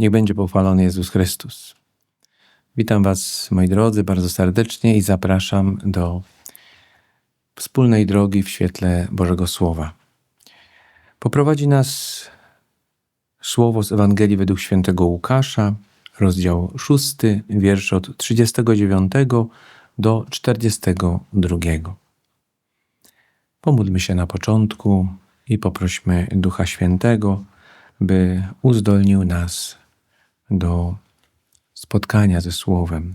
Niech będzie pochwalony Jezus Chrystus. Witam Was, moi drodzy, bardzo serdecznie i zapraszam do wspólnej drogi w świetle Bożego Słowa. Poprowadzi nas słowo z Ewangelii według świętego Łukasza, rozdział 6, wiersz od 39 do 42. Pomódlmy się na początku i poprośmy Ducha Świętego, by uzdolnił nas do spotkania ze Słowem.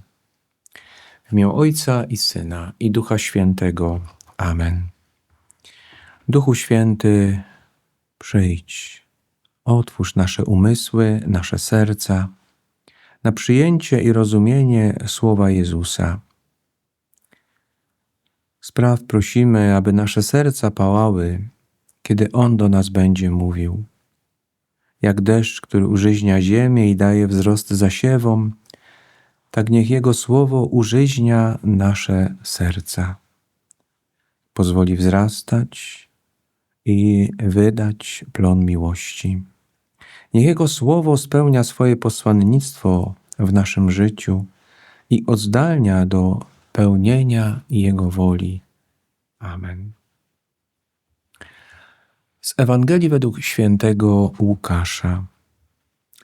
W imię Ojca i Syna i Ducha Świętego. Amen. Duchu Święty, przyjdź, otwórz nasze umysły, nasze serca na przyjęcie i rozumienie Słowa Jezusa. Spraw prosimy, aby nasze serca pałały, kiedy On do nas będzie mówił. Jak deszcz, który użyźnia ziemię i daje wzrost zasiewom, tak niech Jego słowo użyźnia nasze serca. Pozwoli wzrastać i wydać plon miłości. Niech Jego słowo spełnia swoje posłannictwo w naszym życiu i oddalnia do pełnienia Jego woli. Amen. Z Ewangelii według świętego Łukasza.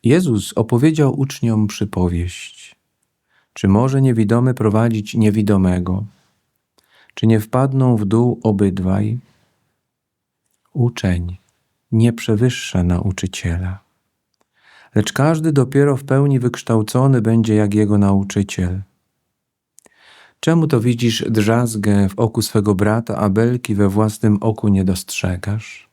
Jezus opowiedział uczniom przypowieść. Czy może niewidomy prowadzić niewidomego? Czy nie wpadną w dół obydwaj? Uczeń nie przewyższa nauczyciela, lecz każdy dopiero w pełni wykształcony będzie jak jego nauczyciel. Czemu to widzisz drzazgę w oku swego brata, a belki we własnym oku nie dostrzegasz?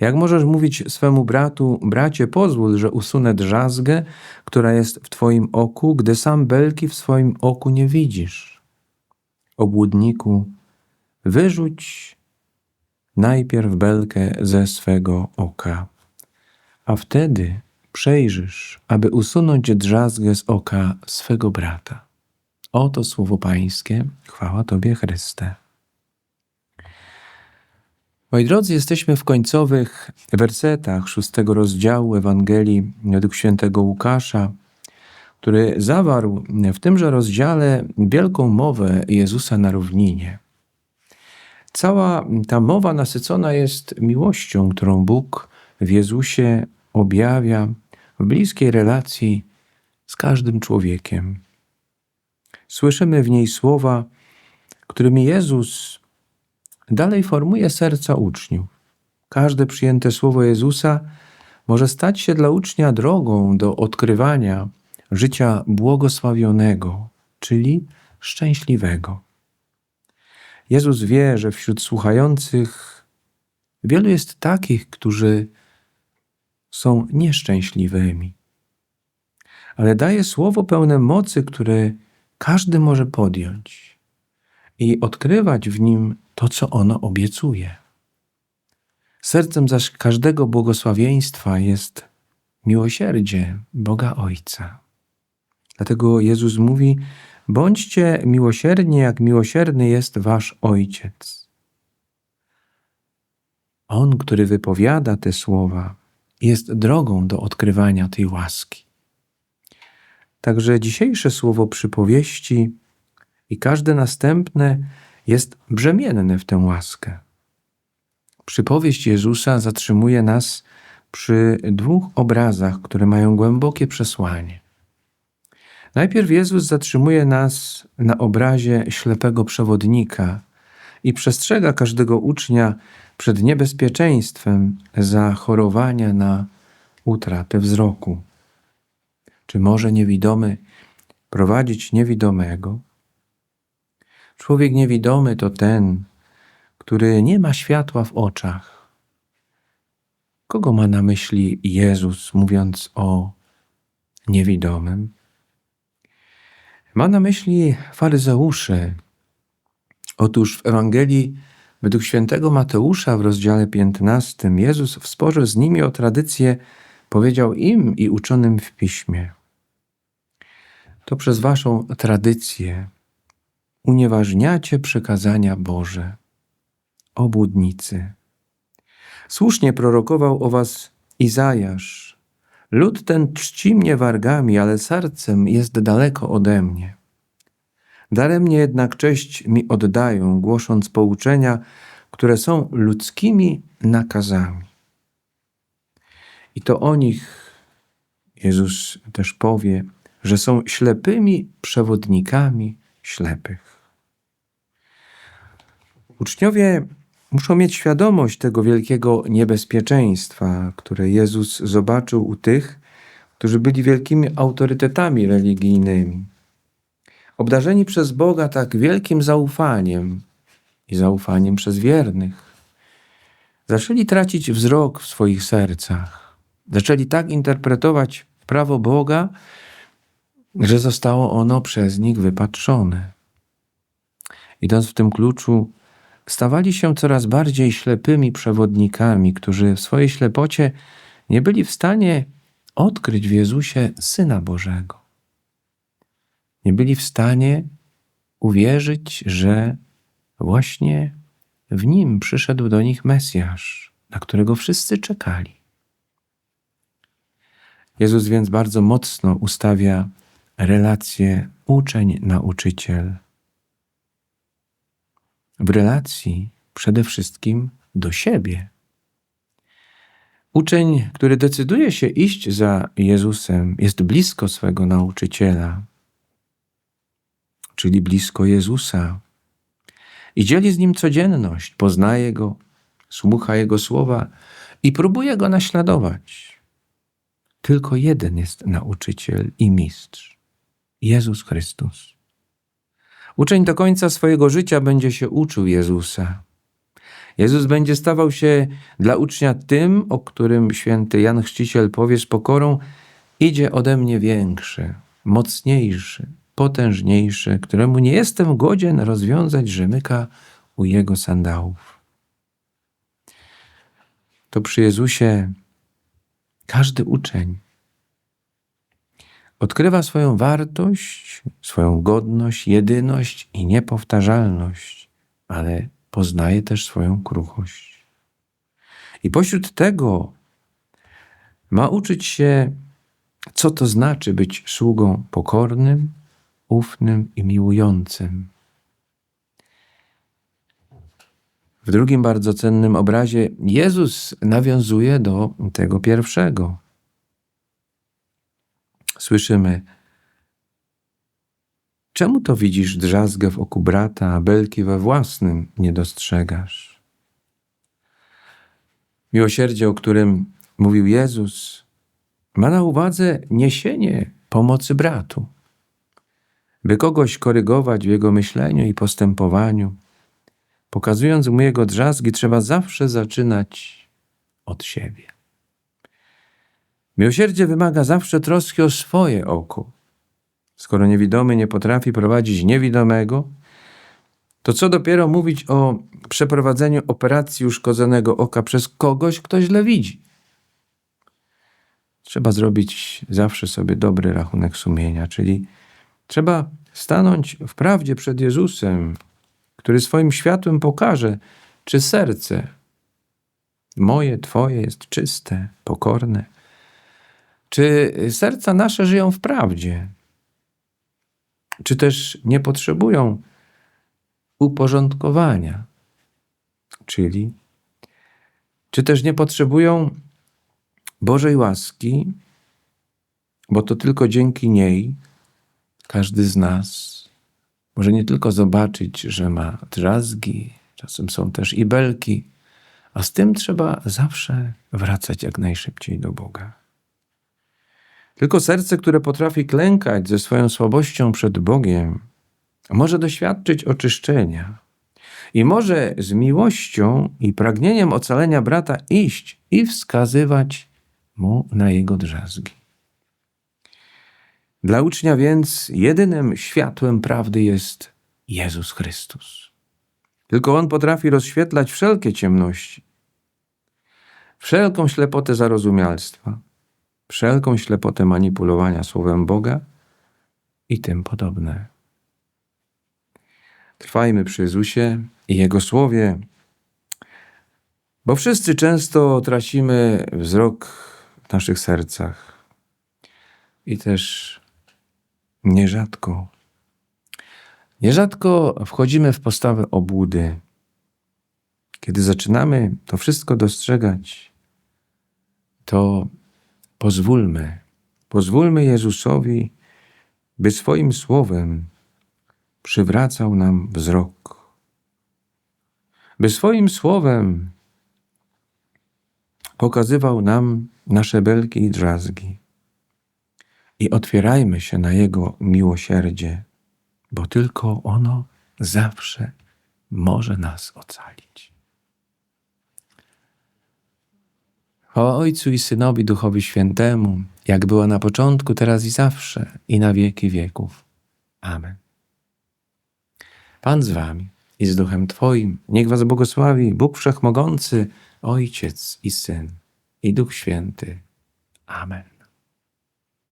Jak możesz mówić swemu bratu, bracie, pozwól, że usunę drzazgę, która jest w twoim oku, gdy sam belki w swoim oku nie widzisz? Obłudniku, wyrzuć najpierw belkę ze swego oka, a wtedy przejrzysz, aby usunąć drzazgę z oka swego brata. Oto słowo Pańskie, chwała Tobie Chryste. Moi drodzy, jesteśmy w końcowych wersetach szóstego rozdziału Ewangelii według świętego Łukasza, który zawarł w tymże rozdziale wielką mowę Jezusa na równinie. Cała ta mowa nasycona jest miłością, którą Bóg w Jezusie objawia w bliskiej relacji z każdym człowiekiem. Słyszymy w niej słowa, którymi Jezus dalej formuje serca uczniów. Każde przyjęte słowo Jezusa może stać się dla ucznia drogą do odkrywania życia błogosławionego, czyli szczęśliwego. Jezus wie, że wśród słuchających wielu jest takich, którzy są nieszczęśliwymi. Ale daje słowo pełne mocy, które każdy może podjąć i odkrywać w nim to, co ono obiecuje. Sercem zaś każdego błogosławieństwa jest miłosierdzie Boga Ojca. Dlatego Jezus mówi: Bądźcie miłosierni, jak miłosierny jest Wasz Ojciec. On, który wypowiada te słowa, jest drogą do odkrywania tej łaski. Także dzisiejsze słowo przypowieści i każde następne jest brzemienne w tę łaskę. Przypowieść Jezusa zatrzymuje nas przy dwóch obrazach, które mają głębokie przesłanie. Najpierw Jezus zatrzymuje nas na obrazie ślepego przewodnika i przestrzega każdego ucznia przed niebezpieczeństwem zachorowania na utratę wzroku. Czy może niewidomy prowadzić niewidomego? Człowiek niewidomy to ten, który nie ma światła w oczach. Kogo ma na myśli Jezus, mówiąc o niewidomym? Ma na myśli faryzeuszy. Otóż w Ewangelii według świętego Mateusza w rozdziale 15 Jezus w sporze z nimi o tradycję powiedział im i uczonym w piśmie. To przez waszą tradycję unieważniacie przekazania Boże. Obłudnicy. Słusznie prorokował o was Izajasz. Lud ten czci mnie wargami, ale sercem jest daleko ode mnie. Daremnie jednak cześć mi oddają, głosząc pouczenia, które są ludzkimi nakazami. I to o nich Jezus też powie, że są ślepymi przewodnikami ślepych. Uczniowie muszą mieć świadomość tego wielkiego niebezpieczeństwa, które Jezus zobaczył u tych, którzy byli wielkimi autorytetami religijnymi. Obdarzeni przez Boga tak wielkim zaufaniem i zaufaniem przez wiernych, zaczęli tracić wzrok w swoich sercach. Zaczęli tak interpretować prawo Boga, że zostało ono przez nich wypatrzone. Idąc w tym kluczu, stawali się coraz bardziej ślepymi przewodnikami, którzy w swojej ślepocie nie byli w stanie odkryć w Jezusie Syna Bożego. Nie byli w stanie uwierzyć, że właśnie w nim przyszedł do nich Mesjasz, na którego wszyscy czekali. Jezus więc bardzo mocno ustawia relację uczeń-nauczyciel w relacji przede wszystkim do siebie. Uczeń, który decyduje się iść za Jezusem, jest blisko swego nauczyciela, czyli blisko Jezusa, i dzieli z nim codzienność, poznaje go, słucha jego słowa i próbuje go naśladować. Tylko jeden jest nauczyciel i mistrz Jezus Chrystus. Uczeń do końca swojego życia będzie się uczył Jezusa. Jezus będzie stawał się dla ucznia tym, o którym święty Jan Chrzciciel powie z pokorą: Idzie ode mnie większy, mocniejszy, potężniejszy, któremu nie jestem godzien rozwiązać rzemyka u jego sandałów. To przy Jezusie każdy uczeń odkrywa swoją wartość, swoją godność, jedyność i niepowtarzalność, ale poznaje też swoją kruchość. I pośród tego ma uczyć się, co to znaczy być sługą pokornym, ufnym i miłującym. W drugim bardzo cennym obrazie Jezus nawiązuje do tego pierwszego. Słyszymy, czemu to widzisz drzazgę w oku brata, a belki we własnym nie dostrzegasz? Miłosierdzie, o którym mówił Jezus, ma na uwadze niesienie pomocy bratu by kogoś korygować w jego myśleniu i postępowaniu. Pokazując mu jego drzazgi, trzeba zawsze zaczynać od siebie. Miłosierdzie wymaga zawsze troski o swoje oko. Skoro niewidomy nie potrafi prowadzić niewidomego, to co dopiero mówić o przeprowadzeniu operacji uszkodzonego oka przez kogoś, kto źle widzi. Trzeba zrobić zawsze sobie dobry rachunek sumienia, czyli Trzeba stanąć w prawdzie przed Jezusem, który swoim światłem pokaże, czy serce moje, Twoje jest czyste, pokorne, czy serca nasze żyją w prawdzie, czy też nie potrzebują uporządkowania, czyli czy też nie potrzebują Bożej łaski, bo to tylko dzięki niej każdy z nas może nie tylko zobaczyć, że ma drzazgi, czasem są też i belki, a z tym trzeba zawsze wracać jak najszybciej do Boga. Tylko serce, które potrafi klękać ze swoją słabością przed Bogiem, może doświadczyć oczyszczenia i może z miłością i pragnieniem ocalenia brata iść i wskazywać mu na jego drzazgi. Dla ucznia więc jedynym światłem prawdy jest Jezus Chrystus. Tylko On potrafi rozświetlać wszelkie ciemności, wszelką ślepotę zarozumialstwa, wszelką ślepotę manipulowania słowem Boga i tym podobne. Trwajmy przy Jezusie i Jego słowie, bo wszyscy często tracimy wzrok w naszych sercach i też nierzadko, nierzadko wchodzimy w postawę obłudy. Kiedy zaczynamy to wszystko dostrzegać, to pozwólmy, pozwólmy Jezusowi, by swoim słowem przywracał nam wzrok, by swoim słowem pokazywał nam nasze belki i drzazgi. I otwierajmy się na Jego miłosierdzie, bo tylko ono zawsze może nas ocalić. Chwała Ojcu i Synowi Duchowi Świętemu, jak była na początku, teraz i zawsze, i na wieki wieków. Amen. Pan z wami i z duchem Twoim, niech was błogosławi Bóg Wszechmogący, Ojciec i Syn i Duch Święty. Amen.